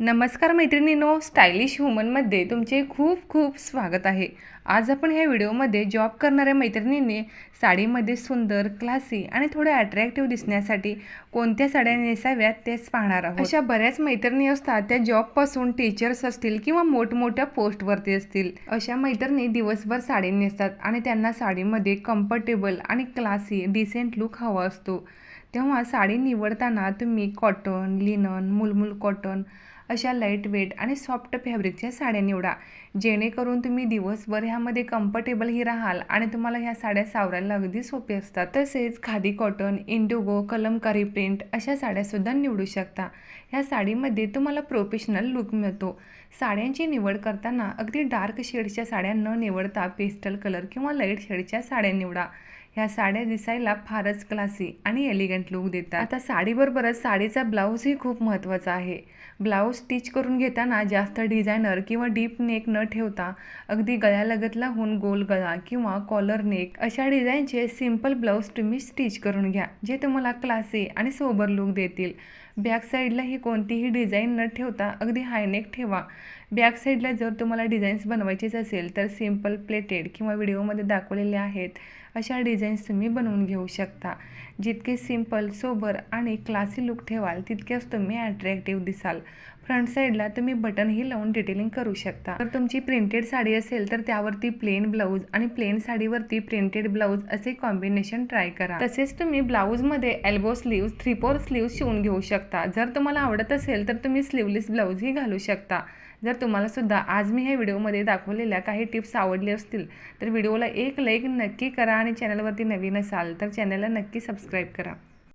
नमस्कार मैत्रिणींनो स्टायलिश वुमनमध्ये तुमचे खूप खूप स्वागत आहे. आज आपण ह्या व्हिडिओमध्ये जॉब करणाऱ्या मैत्रिणींनी साडीमध्ये सुंदर क्लासी आणि थोड्या अट्रॅक्टिव्ह दिसण्यासाठी कोणत्या साड्या नेसाव्यात तेच पाहणार आहोत. अशा बऱ्याच मैत्रिणी असतात त्या जॉबपासून टीचर्स असतील किंवा मोठमोठ्या पोस्टवरती असतील. अशा मैत्रिणी दिवसभर साडी नेसतात आणि त्यांना साडीमध्ये कम्फर्टेबल आणि क्लासी डिसेंट लुक हवा असतो. तेव्हा साडी निवडताना तुम्ही कॉटन लिनन मुलमुल कॉटन अशा लाइट वेट आणि सॉफ्ट फॅब्रिकच्या साड्या निवडा. जेणेकरून तुम्ही दिवसभर ह्यामध्ये कम्फर्टेबलही राहाल आणि तुम्हाला ह्या साड्या सावरायला अगदी सोपे असतात. तसेच khadi cotton indigo kalamkari print अशा साड्यासुद्धा निवडू शकता. ह्या साडीमध्ये तुम्हाला प्रोफेशनल लुक मिळतो. साड्यांची निवड करताना अगदी डार्क शेडच्या साड्या न निवडता पेस्टल कलर किंवा लाइट शेडच्या साड्या निवडा. ह्या साड्या दिसायला फारच क्लासी आणि एलिगंट लुक देतात. आता साडीबरोबरच साडीचा ब्लाऊजही खूप महत्त्वाचा आहे. ब्लाऊज स्टिच करून घेताना जास्त डिझायनर किंवा डीप नेक न ठेवता अगदी गळ्यालगत होऊन गोल गळा किंवा कॉलर नेक अशा डिझाईनचे सिंपल ब्लाऊज तुम्ही स्टिच करून घ्या जे तुम्हाला क्लासी आणि सोबर लुक देतील. बॅक साईडला ही कोणतीही डिझाईन न ठेवता अगदी हायनेक ठेवा. बॅक साईडला जर तुम्हाला डिझाईन्स बनवायचेच असेल तर सिंपल प्लेटेड किंवा व्हिडिओमध्ये दाखवलेले आहेत. अशा डिझाईन्स तुम्ही बनवून घेऊ शकता. जितके सिंपल सोबर आणि क्लासी लुक ठेवाल तितक्याच तुम्ही अट्रॅक्टिव्ह दिसाल. फ्रंट साईडला तुम्ही बटनही लावून डिटेलिंग करू शकता. तर तुमची प्रिंटेड साडी असेल तर त्यावरती प्लेन ब्लाऊज आणि प्लेन साडीवरती प्रिंटेड ब्लाऊज असे कॉम्बिनेशन ट्राय करा. तसेच तुम्ही ब्लाऊजमध्ये elbow sleeves three four sleeves शिवून घेऊ शकता. जर तुम्हाला आवडत असेल तर तुम्ही स्लीवलेस ब्लाऊजही घालू शकता. जर तुम्हालासुद्धा आज मी ह्या व्हिडिओमध्ये दाखवलेल्या काही टिप्स आवडले असतील तर व्हिडिओला एक लाईक नक्की करा आणि चॅनलवरती नवीन असाल तर चॅनलला नक्की सबस्क्राईब करा.